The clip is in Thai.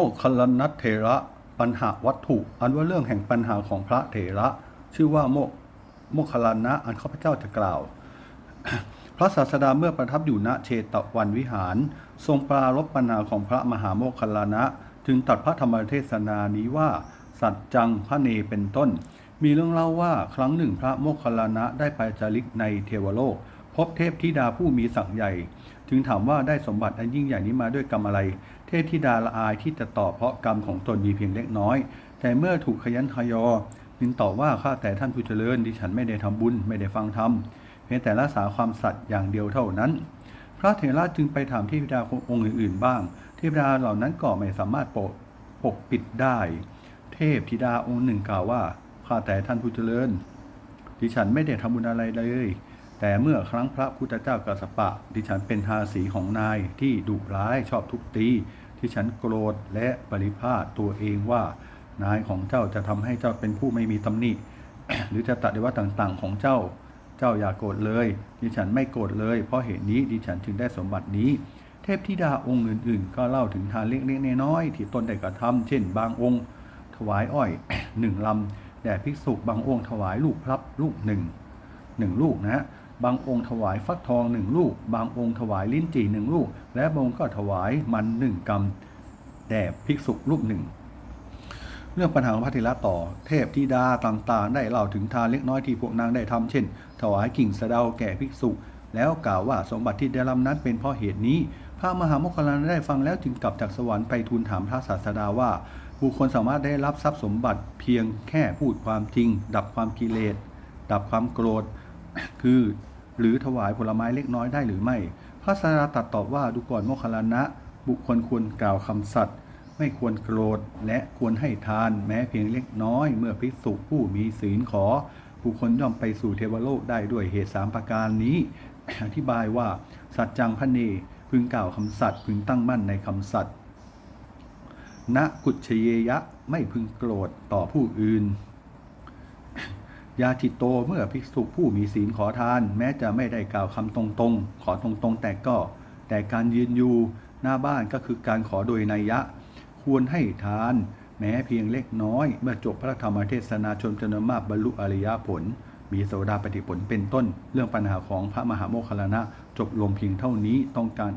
โมคคัลลนัตเถระปัญหาวัตถุ อันว่าเรื่องแห่งปัญหาของพระเถระ ชื่อว่าโมกโมคคัลลนะอันข้าพเจ้าจะกล่าว พระศาสดาเมื่อประทับอยู่ณเชตวันวิหาร ทรงปรารบปัญหาของพระมหาโมคคัลลานะถึงตัดพระธรรมเทศนานี้ว่า สัจจังพระเนเป็นต้น มีเรื่องเล่าว่าครั้งหนึ่งพระโมคคัลลานะได้ไปจาริกในเทวโลก พบเทพธิดาผู้มีศักย์ใหญ่ จึงถามว่าได้สมบัติอันยิ่งใหญ่นี้มาด้วยกรรมอะไร เทพธิดาละอายที่จะตอบเพราะกรรมของตนมีเพียงเล็กน้อย แต่เมื่อถูกขยันขยอจึงตอบว่าข้าแต่ท่านผู้เจริญดิฉันไม่ได้ทำบุญไม่ได้ฟังธรรมเพียงแต่รักษาความสัตย์อย่างเดียวเท่านั้น พระเถระจึงไปถามเทพธิดาองค์อื่นๆบ้างเทพธิดาเหล่านั้นก็ไม่สามารถปกปกปิดได้ เทพธิดาองค์หนึ่งกล่าวว่าข้าแต่ท่านผู้เจริญดิฉันไม่ได้ทำบุญอะไรเลย แต่เมื่อครั้งพระพุทธเจ้ากัสสปะดิฉันเป็นทาสีของนายที่ดุร้ายชอบทุบตี ที่ฉันโกรธและปริพาทตัวเองว่า นายของเจ้าจะทำให้เจ้าเป็นผู้ไม่มีตำหนิ หรือจะตัดในว่าต่างๆของเจ้า เจ้าอย่าโกรธเลย ดิฉันไม่โกรธเลย เพราะเหตุนี้ดิฉันจึงได้สมบัตินี้ เทพธิดาองค์อื่น ๆ ก็เล่าถึงทานเล็กๆน้อยๆที่ตนได้กระทำเช่น บางองค์ ถวายอ้อยหนึ่งลำแด่ภิกษุบางองค์ถวายลูกพลับลูกหนึ่งหนึ่งลูกนะฮะ บางองค์ถวายฟักทองหนึ่งลูก บางองค์ถวายลิ้นจี่หนึ่งลูก และบางองค์ก็ถวายมันหนึ่งกำแด่ภิกษุรูปหนึ่ง เรื่องปัญหาของพระเถระต่อ เทพธิดาต่างๆ ได้เล่าถึงทานเล็กน้อยที่พวกนางได้ทำเช่น ถวายกิ่งสะเดาแก่ภิกษุ แล้วกล่าวว่าสมบัติที่ได้รับนั้นเป็นเพราะเหตุนี้ พระมหาโมคคัลลานได้ฟังแล้วจึงกลับจากสวรรค์ไปทูลถามพระศาสดาว่าบุคคลสามารถได้รับทรัพย์สมบัติเพียงแค่พูดความจริง ดับความกิเลสดับความโกรธ คือ หรือถวายผลไม้เล็กน้อยได้หรือไม่ พระศาสดาตรัดตอบว่าดูก่อนโมคคัลลานะ บุคคลควรกล่าวคำสัตย์ไม่ควรโกรธและควรให้ทานแม้เพียงเล็กน้อย เมื่อภิกษุผู้มีศีลขอ บุคคลย่อมไปสู่เทวโลกได้ด้วยเหตุสามประการนี้ อธิบายว่าสัจจังพระเนพึงกล่าวคำสัตย์พึงตั้งมั่นในคำสัตย์ณกุชเยยะไม่พึงโกรธต่อผู้อื่น ยาทิตโตเมื่อภิกษุผู้มีศีลขอทาน แม้จะไม่ได้กล่าวคำตรงๆ ขอตรงๆ แต่ก็ แต่การยืนอยู่หน้าบ้านก็คือการขอโดยนัยยะ ควรให้ทาน แม้เพียงเล็กน้อย เมื่อจบพระธรรมเทศนาชนจำนวนมากบรรลุอริยผล มีโสดาปฏิผลเป็นต้น เรื่องปัญหาของพระมหาโมคคัลลานะจบลงเพียงเท่านี้ต้องการ